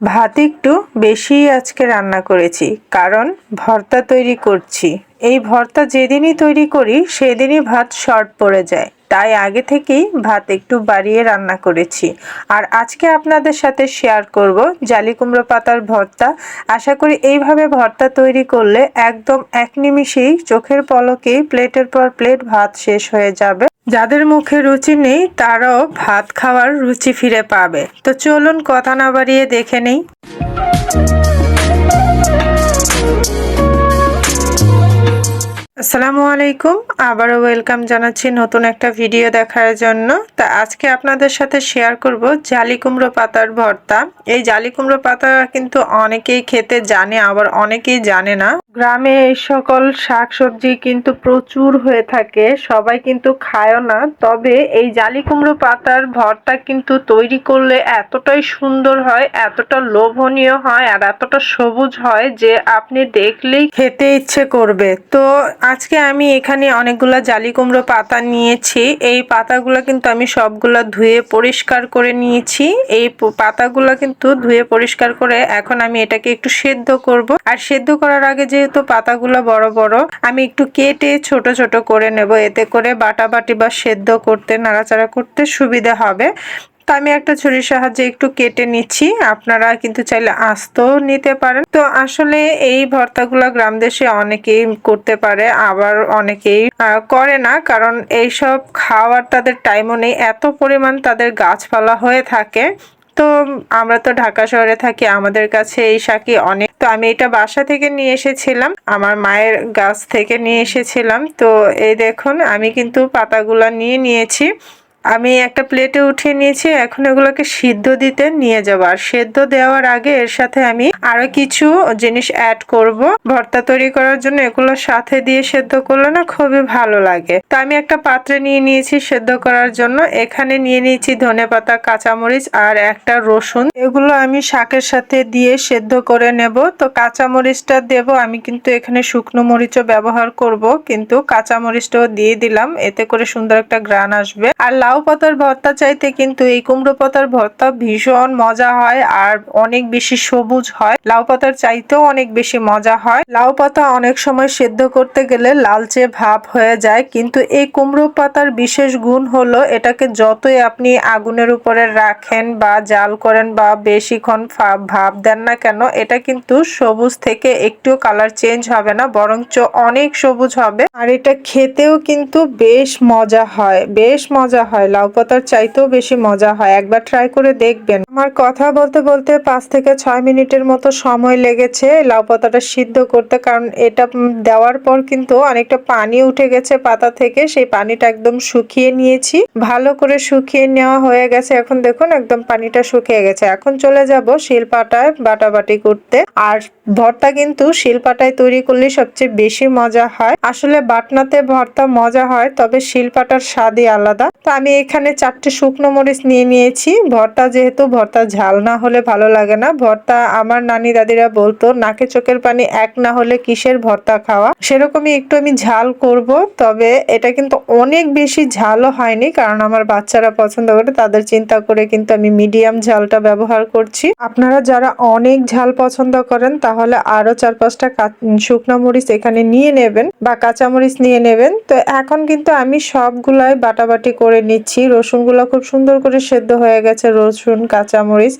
ভাত একটু বেশি আজকে রান্না করেছি, কারণ ভর্তা তৈরি করছি। এই ভর্তা যেদিনই তৈরি করি, সেদিনই ভাত শর্ট পড়ে যায়। তাই আগে থেকেই ভাত একটু বাড়িয়ে রান্না করেছি। আর আজকে আপনাদের সাথে শেয়ার করব জালি কুমড়ো পাতার ভর্তা। আশা করি এইভাবে ভর্তা তৈরি করলে একদম এক নিমিষেই চোখের পলকেই প্লেটের পর প্লেট ভাত শেষ হয়ে যাবে। যাদের মুখে রুচি নেই তারাও ভাত খাওয়ার রুচি ফিরে পাবে। তো চলুন কথা না বাড়িয়ে দেখে নেই। আসসালামু আলাইকুম। আবারও ওয়েলকাম জানাচ্ছি নতুন একটা ভিডিও দেখার জন্য। তা আজকে আপনাদের সাথে শেয়ার করব জালি কুমড়ো পাতার ভর্তা। এই জালি কুমড়ো পাতা কিন্তু অনেকেই খেতে জানে, আবার অনেকেই জানে না। গ্রামে এই সকল শাকসবজি কিন্তু প্রচুর হয়ে থাকে, সবাই কিন্তু খায়ও না। তবে এই জালি কুমড়ো পাতার ভর্তা কিন্তু তৈরি করলে এতটাই সুন্দর হয়, এতটা লোভনীয় হয়, আর এতটা সবুজ হয় যে আপনি দেখলেই খেতে ইচ্ছে করবে। তো আজকে আমি এখানে অনেকগুলো জালি কুমড়ো পাতা নিয়েছি। এই পাতাগুলো কিন্তু আমি সবগুলো ধুয়ে পরিষ্কার করে নিয়েছি। এই পাতাগুলো কিন্তু ধুয়ে পরিষ্কার করে এখন আমি এটাকে একটু সেদ্ধ করব। আর সেদ্ধ করার আগে যেহেতু পাতাগুলো বড় বড়, আমি একটু কেটে ছোট ছোট করে নেব। এতে করে বাটাবাটি বা সেদ্ধ করতে, নাড়াচাড়া করতে সুবিধা হবে। তো আমি একটা ছুরির সাহায্যে একটু কেটে নিচ্ছি। আপনারা কিন্তু চাইলে আস্তও নিতে পারেন। তো আসলে এই ভর্তাগুলো গ্রাম দেশে অনেকেই করতে পারে, আবার অনেকেই করে না। কারণ এইসব খাওয়ার তাদের টাইমও নেই। এত পরিমাণ তাদের গাছপালা হয়ে থাকে। তো আমরা তো ঢাকা শহরে থাকি, আমাদের কাছে এই শাকই অনেক। তো আমি এটা বাসা থেকে নিয়ে এসেছিলাম, আমার মায়ের গাছ থেকে নিয়ে এসেছিলাম। তো এই দেখুন, আমি কিন্তু পাতাগুলা নিয়ে নিয়েছি। আমি একটা প্লেটে উঠিয়ে নিয়েছি, এখন এগুলোকে সিদ্ধ দিতে নিয়ে যাব। আর সেদ্ধ দেওয়ার আগে এর সাথে আমি আরও কিছু জিনিস অ্যাড করব। ভর্তা তৈরি করার জন্য এগুলো সাথে দিয়ে সেদ্ধ করলে না খুবই ভালো লাগে। তো আমি একটা পাত্রে নিয়ে নিয়েছি সেদ্ধ করার জন্য। এখানে নিয়ে নিয়েছি ধনেপাতা কাঁচামরিচ আর একটা রসুন। এগুলো আমি শাকের সাথে দিয়ে সেদ্ধ করে নেব। তো কাঁচামরিচটা দেব, আমি কিন্তু এখানে শুকনো মরিচও ব্যবহার করব, কিন্তু কাঁচামরিচটাও দিয়ে দিলাম। এতে করে সুন্দর একটা গ্রান আসবে। আর লাউ পাতার ভর্তা চাইতে কিন্তু এই কুমড়ো পাতার ভর্তা ভীষণ মজা হয় আর অনেক বেশি সবুজ হয়। লাউ পাতার চাইতেও অনেক বেশি মজা হয়। লাউ পাতা অনেক সময় সেদ্ধ করতে গেলে লালচে ভাব হয়ে যায়, কিন্তু এই কুমড়ো পাতার বিশেষ গুণ হলো এটাকে যতই আপনি আগুনের উপরে রাখেন বা জাল করেন বা বেশিক্ষণ ভাপ দেন না কেন, এটা কিন্তু সবুজ থেকে একটু কালার চেঞ্জ হবে না, বরঞ্চ অনেক সবুজ হবে। আর এটা খেতেও কিন্তু বেশ মজা হয়, বেশ মজা হয়। লাউ পাতার চাইতেও বেশি মজা হয়। একবার ট্রাই করে দেখবেন। আমার কথা বলতে বলতে পাঁচ থেকে ছয় মিনিটের মতো সময় লেগেছে লাউ পাতাটা সিদ্ধ করতে, কারণ এটা দেওয়ার পর কিন্তু অনেকটা পানি উঠে গেছে পাতা থেকে। সেই পানিটা একদম শুকিয়ে নিয়েছি। ভালো করে শুকিয়ে নেওয়া হয়ে গেছে। এখন দেখুন, একদম পানিটা শুকিয়ে গেছে। এখন চলে যাব শিলপাটায় বাটাবাটি করতে। আর ভর্তা কিন্তু শিলপাটায় তৈরি করলে সবচেয়ে বেশি মজা হয়। আসলে বাটনাতে ভর্তা মজা হয়, তবে শিলপাটার স্বাদই আলাদা। তো এখানে চারটে শুকনো মরিচ নিয়ে নিয়েছি। ভর্তা যেহেতু, ভর্তা ঝাল না হলে ভালো লাগে না। ভর্তা আমার নানি দাদিরা বলতো, নাকে চোখের পানি এক না হলে কিসের ভর্তা খাওয়া? সেরকমই একটু আমি ঝাল করব, তবে এটা কিন্তু অনেক বেশি ঝালও হয়নি, কারণ আমার বাচ্চারা পছন্দ করে, তাদের চিন্তা করে কিন্তু আমি মিডিয়াম ঝালটা ব্যবহার করছি। আপনারা যারা অনেক ঝাল পছন্দ করেন, তাহলে আরও চার পাঁচটা শুকনো মরিচ এখানে নিয়ে নেবেন বা কাঁচা মরিচ নিয়ে নেবেন। তো এখন কিন্তু আমি সবগুলাই বাটাবাটি করে নিচ্ছি। রসুনগুলো খুব সুন্দর করে সেদ্ধ হয়ে গেছে। রসুন কাঁচামরিচ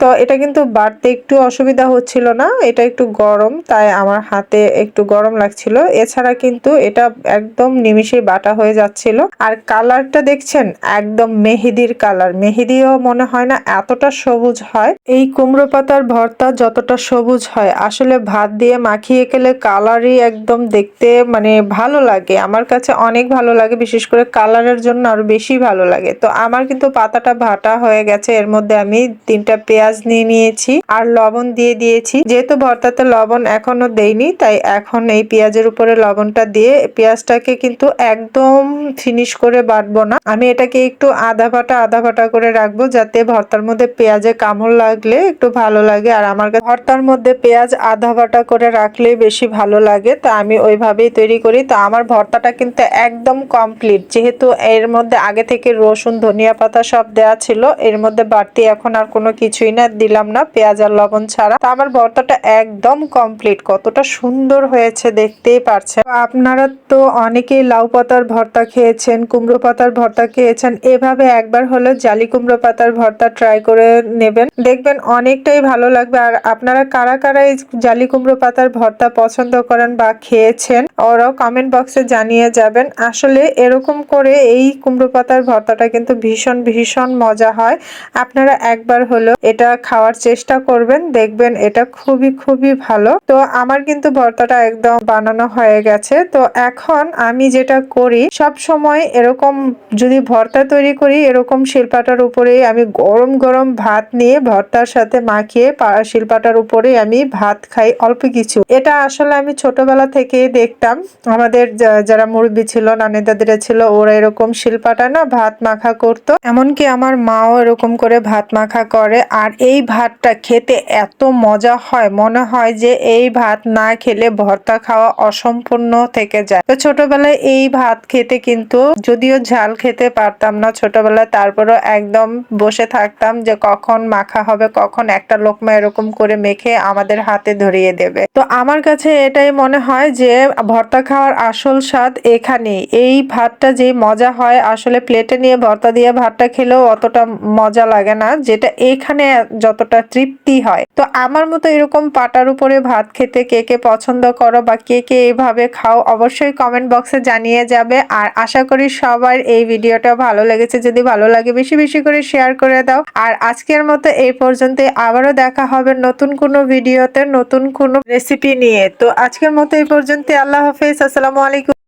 তো এটা কিন্তু বাড়তে একটু অসুবিধা হচ্ছিল না, এটা একটু গরম, তাই আমার হাতে একটু গরম লাগছিল। এছাড়া কিন্তু এটা একদম নিমিষেই বাটা হয়ে যাচ্ছিল। আর কালারটা দেখছেন, একদম মেহেদির কালার। মেহেদিও মনে হয় না এতটা সবুজ হয়। এই কুমড়ো পাতার ভর্তা যতটা সবুজ হয়, আসলে ভাত দিয়ে মাখিয়ে গেলে কালারই একদম দেখতে মানে ভালো লাগে। আমার কাছে অনেক ভালো লাগে, বিশেষ করে কালারের জন্য আরও বেশি ভালো লাগে। তো আমার কিন্তু পাতাটা ভাটা হয়ে গেছে, এর মধ্যে আমি তিনটা পেঁয়াজ নিয়ে নিয়েছি আর লবণ দিয়ে দিয়েছি। যেহেতু ভর্তাতে লবণ এখনও দেইনি, তাই এখন এই পেঁয়াজের উপরে লবণটা দিয়ে পেঁয়াজটাকে কিন্তু একদম ফিনিশ করে বাটবো না। আমি এটাকে একটু আধা বাটা আধা বাটা করে রাখব যাতে ভর্তার মধ্যে পেঁয়াজে কামড় লাগলে একটু ভালো লাগে। আর আমার কাছে ভর্তার মধ্যে পেঁয়াজ আধা বাটা করে রাখলেই বেশি ভালো লাগে, তা আমি ওইভাবেই তৈরি করি। তো আমার ভর্তাটা কিন্তু একদম কমপ্লিট যেহেতু এর মধ্যে আগে থেকে রসুন, ধনিয়া পাতা সব দেওয়া ছিল, এর মধ্যে বাড়তি এখন আর কোনো কিছুই না। আর দিলাম না, পেঁয়াজ আর লবণ ছাড়া। আমার ভর্তাটা একদম কমপ্লিট কতটা সুন্দর হয়েছে, দেখতেই পারছেন। আপনারা তো অনেকেই লাউ পাতার ভর্তা খেয়েছেন, কুমড়ো পাতার ভর্তা খেয়েছেন। এভাবে একবার হলো জালি কুমড়ো পাতার ভর্তা ট্রাই করে নেবেন। দেখবেন অনেকটাই ভালো লাগবে। আর আপনারা কারা কারা এই জালি কুমড়ো পাতার ভর্তা পছন্দ করেন বা খেয়েছেন, ওরাও কমেন্ট বক্সে জানিয়ে যাবেন। আসলে এরকম করে এই কুমড়ো পাতার ভর্তাটা কিন্তু ভীষণ ভীষণ মজা হয়। আপনারা একবার হলো এটা খাওয়ার চেষ্টা করবেন, দেখবেন এটা খুবই খুবই ভালো। তো আমার কিন্তু ভর্তাটা একদম বানানো হয়ে গেছে। তো এখন আমি যেটা করি, সব সময় এরকম যদি ভর্তা তৈরি করি, এরকম শিলপাটার উপরে আমি গরম গরম ভাত নিয়ে ভর্তার সাথে মাখিয়ে শিলপাটার উপরে আমি ভাত খাই অল্প কিছু। এটা আসলে আমি ছোটবেলা থেকেই দেখতাম। আমাদের যারা মুরব্বী ছিল নানি দাদিরা ছিল, ওরা এরকম শিলপাটা না ভাত মাখা করতো। এমনকি আমার মাও এরকম করে ভাত মাখা করে। আর এই ভাতটা খেতে এত মজা হয়, মনে হয় যে এই ভাত না খেলে ভর্তা খাওয়া অসম্পূর্ণ থেকে যায়। তো ছোটবেলায় এই ভাত খেতে কিন্তু যদিও ঝাল খেতে পারতাম না ছোটবেলায়, তারপরও একদম বসে থাকতাম যে কখন মাখা হবে, কখন একটা লোকমা এরকম করে মেখে আমাদের হাতে ধরিয়ে দেবে। তো আমার কাছে এটাই মনে হয় যে ভর্তা খাওয়ার আসল স্বাদ এখানে এই ভাতটা যে মজা হয়, আসলে প্লেটে নিয়ে ভর্তা দিয়ে ভাতটা খেলেও অতটা মজা লাগে না, যেটা এখানে যতটা তৃপ্তি হয়। তো আমার মতো এরকম পাটার উপরে ভাত খেতে কে কে পছন্দ করো বা কে কে এইভাবে খাও অবশ্যই কমেন্ট বক্সে জানিয়ে যাবে। আর আশা করি সবার এই ভিডিওটা ভালো লেগেছে। যদি ভালো লাগে বেশি বেশি করে শেয়ার করে দাও। আর আজকের মতো এই পর্যন্ত আবারও দেখা হবে নতুন কোনো ভিডিওতে, নতুন কোনো রেসিপি নিয়ে। তো আজকের মতো এই পর্যন্ত আল্লাহ হাফেজ। আসসালামু আলাইকুম।